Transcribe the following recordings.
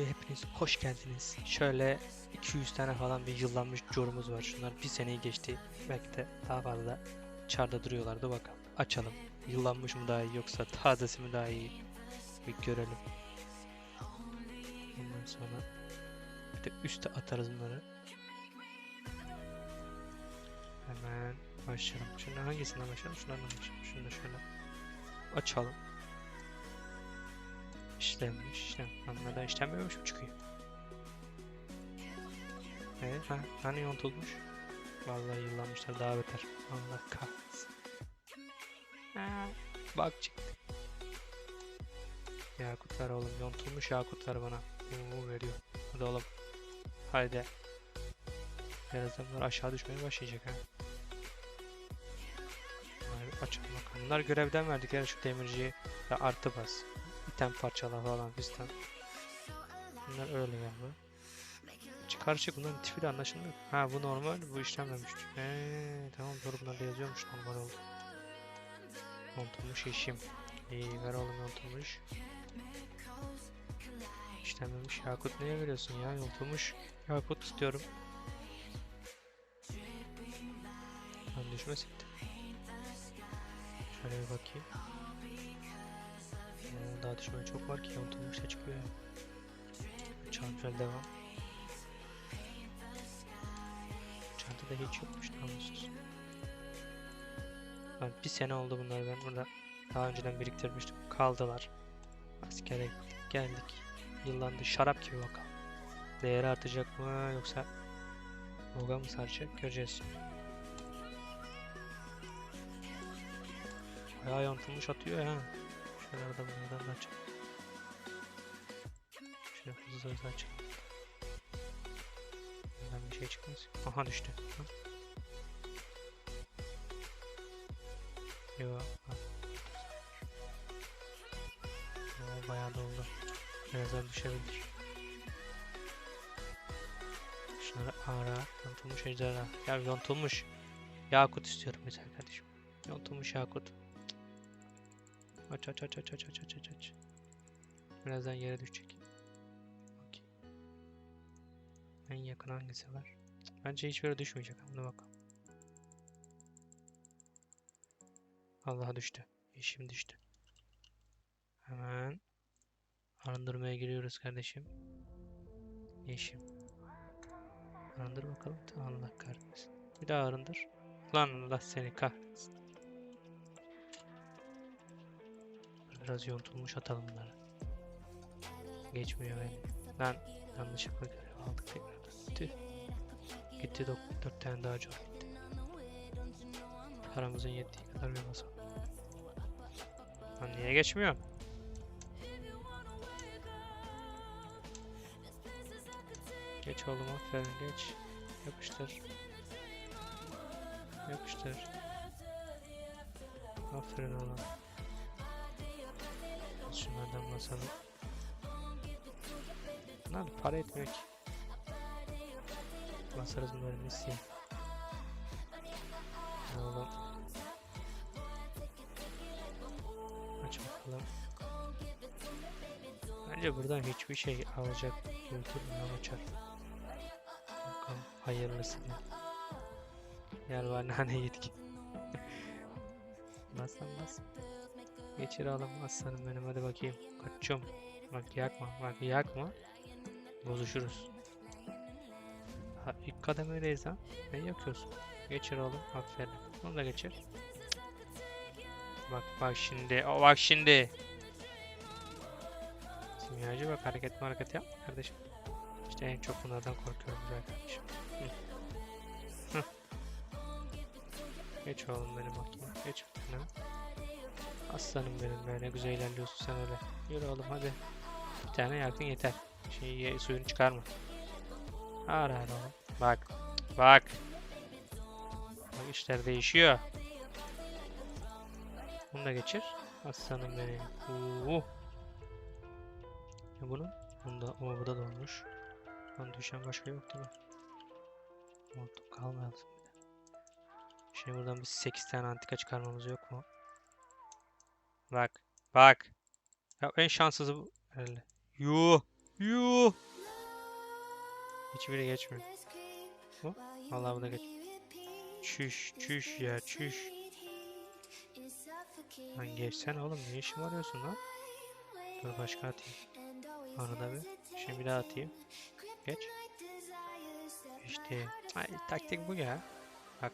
videoya hepiniz hoş geldiniz. Şöyle 200 tane falan bir yıllanmış corumuz var. Şunlar bir seneyi geçti. Belki de daha fazla çarda duruyorlardı bakalım. Açalım. Yıllanmış mı daha iyi yoksa tazesi mi daha iyi? Bir görelim. Ondan sonra bir de üste atarız bunları. Hemen başlayalım. Şimdi hangisinden başlayalım? Şunlardan başlayalım. Şunu da şöyle açalım. İşlenmiş, işlem. Onlar da işlenmemiş mi çıkıyor? Evet, ha, hani yontulmuş? Vallahi yıllanmışlar daha beter. Allah kahretsin. Ha, bak çıktı. Yakut ver oğlum, yontulmuş yakut ver bana. Oo, veriyor. Hadi oğlum. Haydi. Birazdan bunlar aşağı düşmeye başlayacak ha. Açalım bakalım. Bunlar görevden verdik ya şu demirciyi ve artı bas. İtem parçalar falan fistan. Bunlar öyle galiba. Karışık bunların tipi de anlaşılmıyor. Ha bu normal, bu işlenmemiş. Eee tamam doğru bunlarda yazıyormuş normal oldu. Yontulmuş işim. İyi ver oğlum yontulmuş. İşlenmemiş yakut neye veriyorsun ya? Yontulmuş yakut istiyorum. Lan düşmesin. Şöyle bir bakayım. Daha düşmeye çok var ki yontulmuş da çıkıyor ya. Devam. Çantada hiç yokmuş namussuz. Ben bir sene oldu bunlar ben burada daha önceden biriktirmiştim. Kaldılar. Askere geldik. Yıllandı şarap gibi bakalım. Değeri artacak mı yoksa Boga mı saracak göreceğiz. Bayağı yontulmuş atıyor ya. Şöyle arada bunlardan da açalım. Şöyle hızlı hızlı açalım. Bundan bir şey çıkmaz. Aha düştü. Hı. Yo. ha. Oo, bayağı doldu. Birazdan düşebilir. Şunları ara. Yontulmuş ejderha. Ya yontulmuş. Yakut istiyorum mesela kardeşim. Yontulmuş yakut. Aç aç aç aç aç aç aç aç aç. Birazdan yere düşecek. Okey. En yakın hangisi var? Bence hiçbiri düşmeyecek. Buna bakalım. Allah'a düştü. Yeşim düştü. Hemen arındırmaya giriyoruz kardeşim. Yeşim. Arındır bakalım. Allah kahretsin. Bir daha arındır. Lan Allah seni kahretsin. Biraz yontulmuş atalım bunları. Geçmiyor beni. Lan yanlışlıkla görev aldık tekrardan. Tüh. Gitti dok dört tane daha çok gitti. Paramızın yettiği kadar bir basalım. Lan niye geçmiyor? Geç oğlum aferin geç. Yapıştır. Yapıştır. Aferin oğlum şunlardan basalım. Lan para etmiyor ki. Basarız bunları misliye. Alalım. Aç bakalım. Bence buradan hiçbir şey alacak götürmüyor uçak. Bakalım hayırlısı diye. Yalvar nane yetki. basam basam bas. Geçir oğlum aslanım benim hadi bakayım. Kaçıyorum. Bak yakma bak yakma. Bozuşuruz. Ha, ilk kademedeyiz ha. Ne yakıyorsun? Geçir oğlum. Aferin. Onu da geçir. Bak bak şimdi. O bak şimdi. Simyacı bak hareket hareket yap kardeşim. İşte en çok bunlardan korkuyorum güzel kardeşim. Hı. Geç oğlum benim bakayım. Geç tane. Aslanım benim be ne güzel ilerliyorsun sen öyle. Yürü oğlum hadi. Bir tane yakın yeter. Şey ye- suyunu çıkarma. Ara ara oğlum. Bak. Bak. Bak işler değişiyor. Bunu da geçir. Aslanım benim. Oo. Ya bunu? Bunda, o burada da olmuş. Lan düşen başka yok değil mi? Montuk kalmayalım. Şimdi buradan bir 8 tane antika çıkarmamız yok mu? Bak. Bak. Ya en şanssızı bu. Herhalde. Yuh. Yuh. Hiçbiri geçmiyor. Bu? Vallahi bu da geç. Çüş çüş ya çüş. Lan geçsene oğlum ne işin arıyorsun lan? Dur başka atayım. Arada bir. Şimdi bir daha atayım. Geç. İşte. Ay, taktik bu ya. Bak.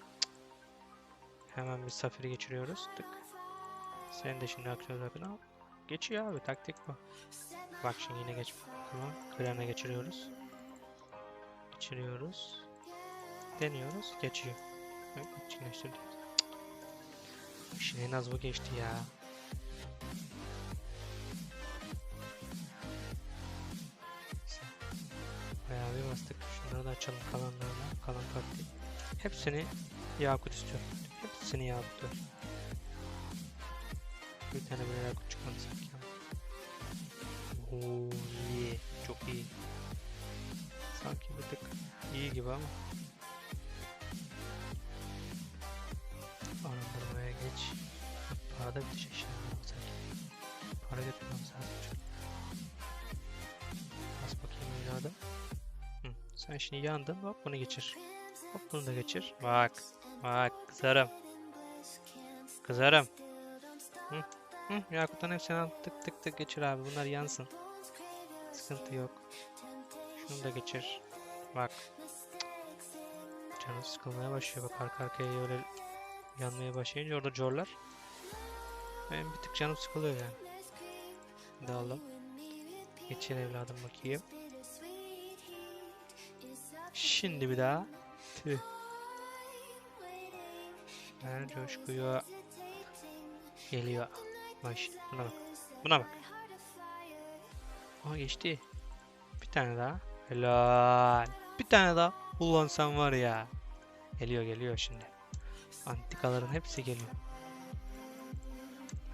Hemen bir safiri geçiriyoruz. Tık. Sen de şimdi bakın al. Geçiyor abi taktik bu. Bak şimdi yine geç. Tamam. Krana geçiriyoruz. Geçiriyoruz. Deniyoruz. Geçiyor. Evet, etkinleştirdik. Şimdi en az bu geçti ya. Bayağı bir bastık. Şunları da açalım kalanlarla. Kalan kartı. Hepsini yakut istiyorum. Hepsini yakut ver. Bir tane böyle yakut çıkmadı. Oo iyi. Çok iyi. Sanki bir tık iyi gibi ama. Arındırmaya geç. Para da bitecek şimdi sanki. Para getirmem lazım. çok. Bas bakayım evladım. Hı, sen şimdi yandın. Hop bunu geçir. Hop bunu da geçir. Bak. Bak kızarım. Kızarım. Hı. Hı, Yakut'tan hepsini al. Tık tık tık geçir abi. Bunlar yansın. Sıkıntı yok. Şunu da geçir. Bak. Canım sıkılmaya başlıyor. Bak arka arkaya öyle yanmaya başlayınca orada corlar. Benim bir tık canım sıkılıyor yani. Hadi alalım. Geçir evladım bakayım. Şimdi bir daha. Tüh. Ver coşkuyu. Geliyor. Şimdi buna bak. Buna bak. Aa geçti. Bir tane daha. Helal. Bir tane daha. Ulan sen var ya. Geliyor geliyor şimdi. Antikaların hepsi geliyor.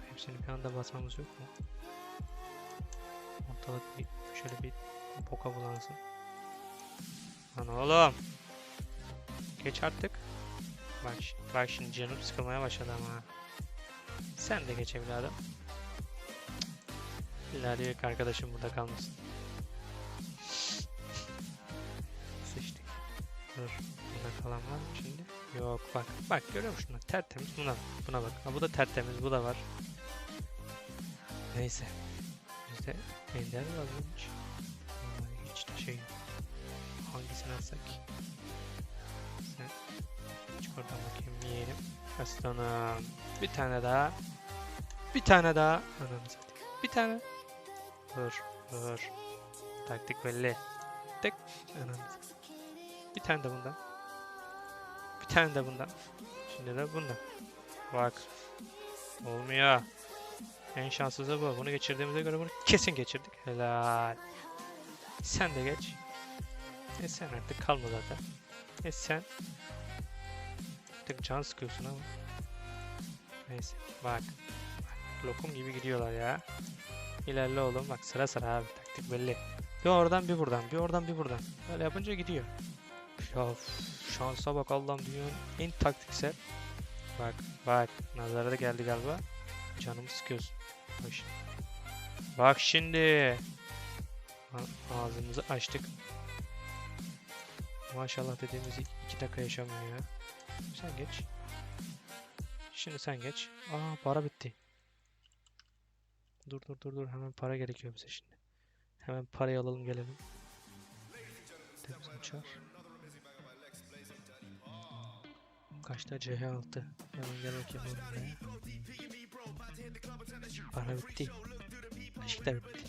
Hepsini bir anda basmamız yok mu? Ortalık bir şöyle bir boka bulansın. Lan oğlum. Geç artık. Bak, bak şimdi canım sıkılmaya başladı ama. Sen de geç evladım. Diyor ki arkadaşım burada kalmasın. Sıçtık. Dur. Bunda kalan var mı şimdi? Yok bak. Bak görüyor musun? Tertemiz buna. Buna bak. Ha, bu da tertemiz. Bu da var. Neyse. Bizde ender var hiç. Hiç de şey yok. Hangisini alsak? Sen çık oradan bakayım yiyelim. Aslanım. Bir tane daha. Bir tane daha. Ananı satayım. Bir tane. Dur. Dur. Taktik belli. Tık. Ananı. Bir tane de bundan. Bir tane de bundan. Şimdi de bundan. Bak. Olmuyor. En şanssızı bu. Bunu geçirdiğimize göre bunu kesin geçirdik. Helal. Sen de geç. E sen artık kalma zaten. E sen. Artık can sıkıyorsun ama. Neyse bak. Bak, Lokum gibi gidiyorlar ya. İlerle oğlum bak sıra sıra abi taktik belli. Bir oradan bir buradan bir oradan bir buradan. Böyle yapınca gidiyor. Ya şansa bak Allah'ım dünyanın en taktiksel. Bak bak nazara da geldi galiba. Canımı sıkıyorsun. Şimdi. Bak şimdi. Ağzımızı açtık. Maşallah dediğimiz iki dakika yaşamıyor ya. Sen geç. Şimdi sen geç. Aa para bitti. Dur dur dur dur hemen para gerekiyor bize şimdi. Hemen parayı alalım gelelim. Temiz uçar. Kaçta CH6? Hemen gel bakayım. Para bitti. Işıklar bitti.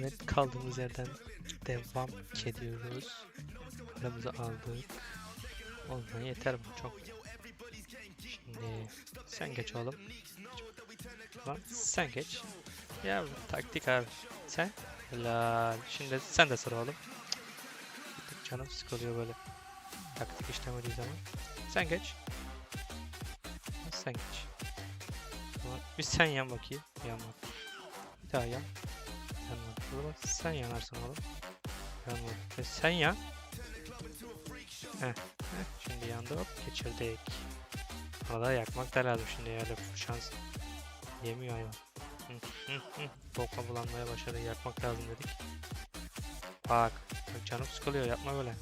Evet kaldığımız yerden devam ediyoruz. Paramızı aldık. Olmaya yeter bu çok. Şimdi sen geç oğlum. Lan sen geç. Ya taktik abi. Sen? Helal. Şimdi sen de sıra oğlum. Canım sıkılıyor böyle. Taktik işlemediği zaman. Sen geç. Sen geç. Bir sen yan bakayım. Yan bak. Bir daha yan. Bak. Sen yanarsın oğlum. Yan bak. E sen yan. Heh. Heh. Şimdi yandı hop geçirdik. Arada yakmak da lazım şimdi ya. Laf şans. Yemiyor hayvan. Boka bulanmaya başladı. Yakmak lazım dedik. Bak. bak Canım sıkılıyor. Yapma böyle.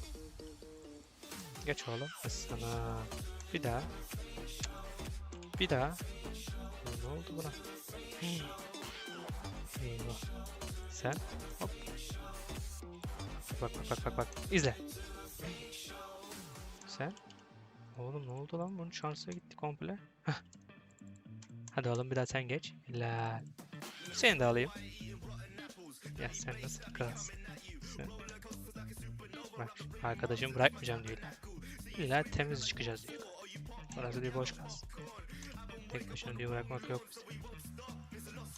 Geç oğlum. Sana. Bir daha. Bir daha. Ne oldu buna? Sen. Hop. Bak bak bak bak bak. İzle. Sen. Oğlum ne oldu lan? Bunun şansı gitti komple. Hah. Hadi oğlum bir daha sen geç. Helal. Seni de alayım. Ya sen nasıl kralsın? Sen. Bak arkadaşım bırakmayacağım diyor. İlla temiz çıkacağız diyor. Orası bir boş kalsın. Tek başına diyor bırakmak yok.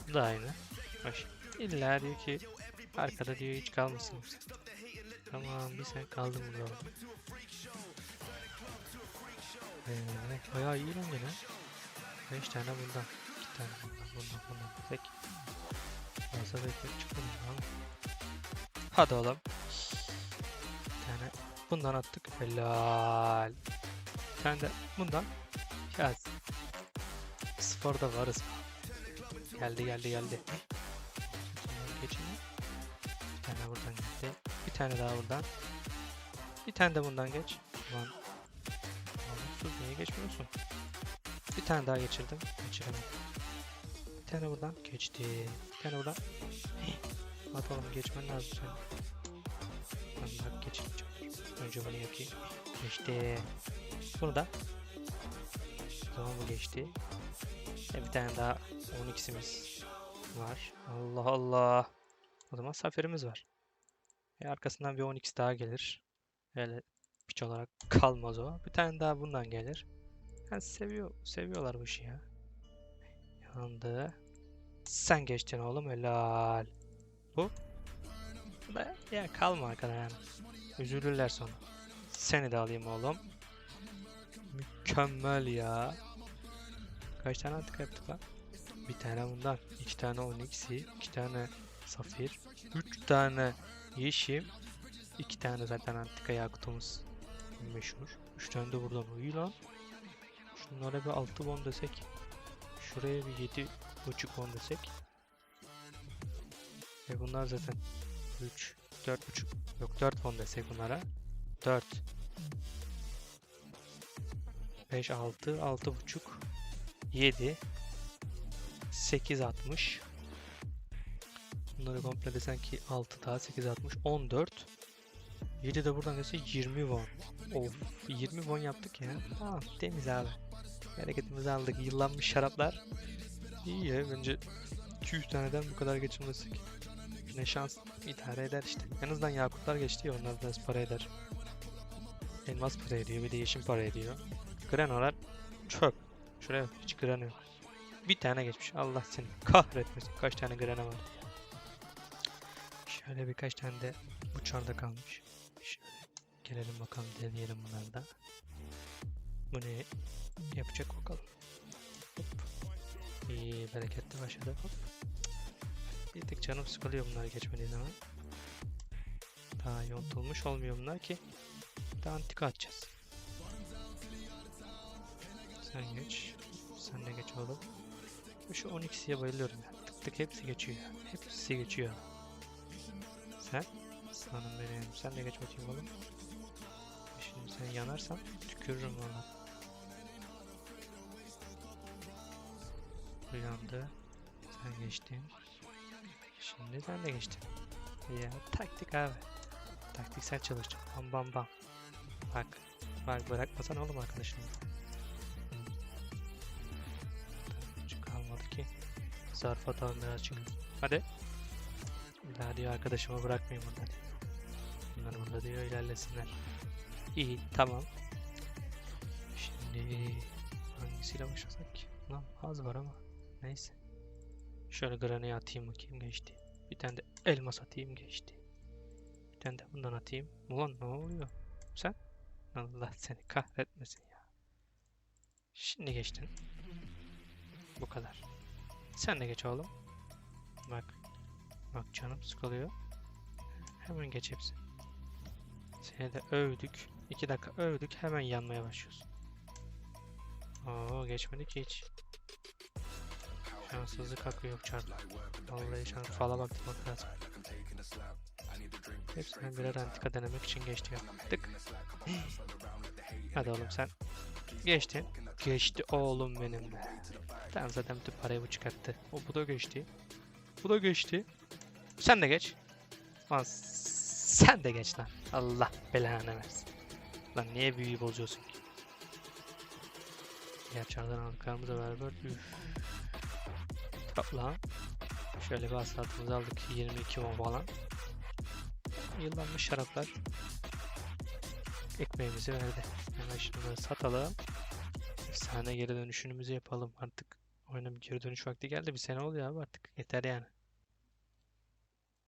Bu da aynı. Bak illa diyor ki arkada diyor hiç kalmasın. Tamam bir sen kaldın burada. Ee, bayağı iyi lan gene. 5 tane bundan. 2 tane bundan, bundan, bundan. Tek. Fazla bekleyip çıkalım lan. Hadi oğlum. Bir tane bundan attık. Helal. Bir tane de bundan. Yaz. Sporda varız. Geldi geldi geldi. Tane daha buradan. Bir tane de bundan geç. Ulan. Namussuz niye geçmiyorsun? Bir tane daha geçirdim. Geçiremedim. Bir tane buradan geçti. Bir tane buradan. At oğlum geçmen lazım senin. Ben bak geçmeyeceğim. Önce bunu yakayım. Geçti. Bunu da. O zaman bu geçti. E bir tane daha 12'simiz var. Allah Allah. O zaman zaferimiz var. E arkasından bir 12'si daha gelir. Öyle piç olarak kalmaz o. Bir tane daha bundan gelir. Yani seviyor, seviyorlar bu işi ya. Yandı. Sen geçtin oğlum helal. Bu da ya kalma arkada yani. Üzülürler sonra. Seni de alayım oğlum. Mükemmel ya. Kaç tane artık yaptık lan? Bir tane bundan. iki tane onyx'i. iki tane safir. Üç tane yeşim. iki tane zaten antika yakutumuz. Meşhur. Üç tane de. İyi lan. Şunlara bir 6 won desek. Şuraya bir 7 buçuk won desek. E bunlar zaten 3 4 buçuk yok 4 won desek bunlara. 4 5 6 6 buçuk 7 8 60 Bunları komple desen ki 6 daha 8 60 14 7 de buradan gelse 20 won. Of 20 won yaptık ya. Tamam temiz abi. Hareketimizi aldık. Yıllanmış şaraplar. İyi ya bence 200 taneden bu kadar geçilmesi ne şans idare eder işte. En azından yakutlar geçti ya onlar biraz para eder. Elmas para ediyor bir de yeşim para ediyor. Granolar çöp. Şuraya hiç grano yok. Bir tane geçmiş. Allah seni kahretmesin. Kaç tane grano var. Şöyle birkaç tane de uçarda kalmış. Şöyle gelelim bakalım deneyelim bunları da. Bu ne yapacak bakalım. Hop. İyi bereketli başladı. Hop. Bir tık canım sıkılıyor bunlar geçmediği zaman. Daha yontulmuş olmuyor bunlar ki. Daha antika atacağız. Sen geç. Sen de geç oğlum. Şu 12'siye bayılıyorum ya. Tık tık hepsi geçiyor. Hepsi geçiyor. Sen? Aslanım benim. Sen de geç bakayım oğlum. Şimdi sen yanarsan tükürürüm valla. Uyandı. Sen geçtin. Şimdi sen de geçtin. Ya taktik abi. Taktiksel çalışacak. Bam bam bam. Bak. Bak bırakmasan oğlum arkadaşını. Kalmadı ki. Zarf atalım birazcık. Hadi. İlla diyor arkadaşımı bırakmayayım burada diyor. Bunlar burada diyor ilerlesinler. İyi tamam. Şimdi hangisiyle başlasak ki? Lan az var ama. Neyse. Şöyle graneye atayım bakayım geçti. Bir tane de elmas atayım geçti. Bir tane de bundan atayım. Ulan ne oluyor? Sen? Allah seni kahretmesin ya. Şimdi geçtin. Bu kadar. Sen de geç oğlum. Bak. Bak canım sıkılıyor. Hemen geç hepsi. Seni de övdük. 2 dakika övdük. Hemen yanmaya başlıyorsun. Oo geçmedi ki hiç. Şanssızlık hakkı yok çarp. Vallahi şans fala bakmak lazım. Hepsinden birer antika denemek için geçti yaptık. Hadi oğlum sen geçtin. Geçti oğlum benim be. Tamam zaten bütün parayı bu çıkarttı. O bu da geçti. Bu da geçti. Sen de geç. Lan sen de geç lan. Allah belanı versin. Lan niye büyüyü bozuyorsun ki? Gerçekten arkamıza beraber üf. Lan. Şöyle bir hasılatımızı aldık 22 won falan. Yıllanmış şaraplar. Ekmeğimizi verdi. Hemen şunları satalım. Efsane geri dönüşümüzü yapalım artık. Oyuna bir geri dönüş vakti geldi. Bir sene oluyor abi artık. Yeter yani.